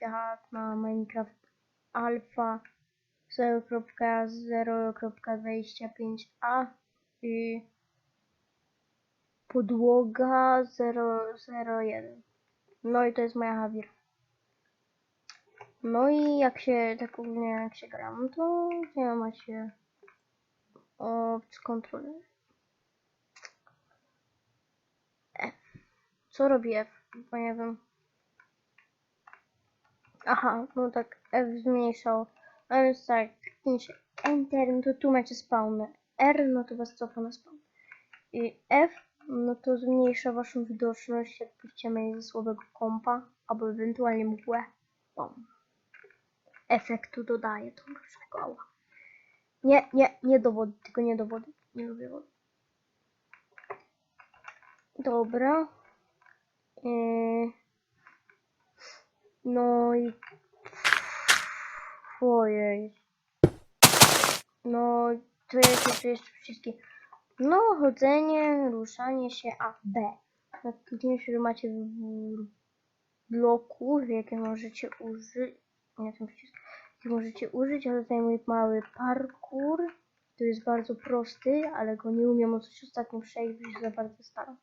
jak na Minecraft Alpha 0.0.25a i podłoga 001. No i to jest moja Javier. No i jak się tak ogólnie jak się gram, to nie macie o kontrolę. F. Co robi F? Bo nie wiem. Aha, no tak, F zmniejszał. A więc tak, kliknijcie Enter, no to tu macie spawnę. R, no to was cofa na spawn. I F, no to zmniejsza waszą widoczność, jakbyście mieli ze słabego kompa, albo ewentualnie mgłę. Bom. Efektu dodaje to mrocznego ała. Nie, nie, nie do wody, tylko nie do wody. Nie lubię wody. Dobra. Yy. No i... Ojej. No, to jest tu jeszcze wszystkie. No, chodzenie, ruszanie się, a B. Najtrudniejsze, że macie wybór bloków, jakie możecie użyć. Nie ten przycisk. Jakie możecie użyć, ale tutaj mój mały parkour. To jest bardzo prosty, ale go nie umiem od ostatnio przejść, bo się za bardzo staram.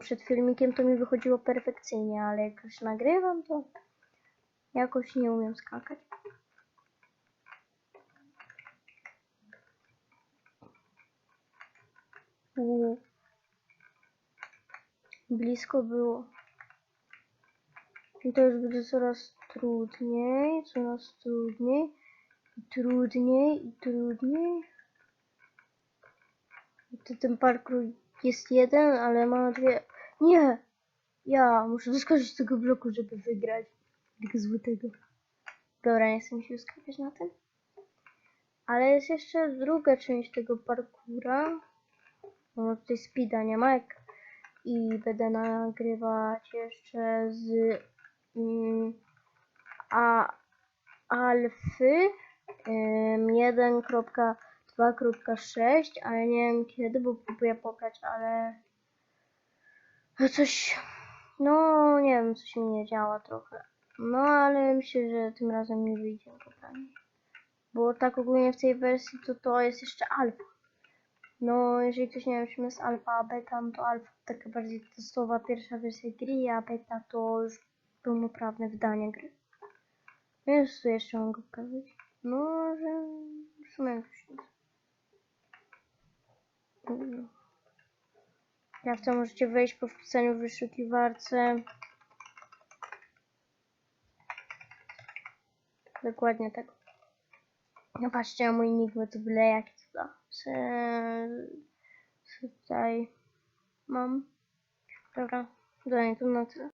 Przed filmikiem to mi wychodziło perfekcyjnie, ale jak już nagrywam, to jakoś nie umiem skakać. U. Blisko było. I to już będzie coraz trudniej, coraz trudniej, i trudniej, i trudniej. I to ten parkour jest jeden, ale ma dwie... Nie! Ja muszę doskoczyć z tego bloku, żeby wygrać. Tego złotego. Dobra, nie chcę mi się skupiać na tym. Ale jest jeszcze druga część tego parkura. No tutaj speeda nie ma jak i będę nagrywać jeszcze z mm, a, alfy ym, 1.2.6, ale nie wiem kiedy, bo próbuję pobrać, ale no coś, no nie wiem, coś mi nie działa trochę. No ale myślę, że tym razem nie wyjdzie pobranie. Bo tak ogólnie w tej wersji to to jest jeszcze alfa. No, jeżeli ktoś nie wiem, czym jest alfa, a beta, no to alfa taka bardziej testowa pierwsza wersja gry, a beta to już pełnoprawne wydanie gry. Więc tu jeszcze mogę pokazać. No, że w sumie już nic. Jak to możecie wejść po wpisaniu w wyszukiwarce. Dokładnie tak. No patrzcie mój nick, bo to byle jak to Tutaj mam. Dobra, dalej to na tyle.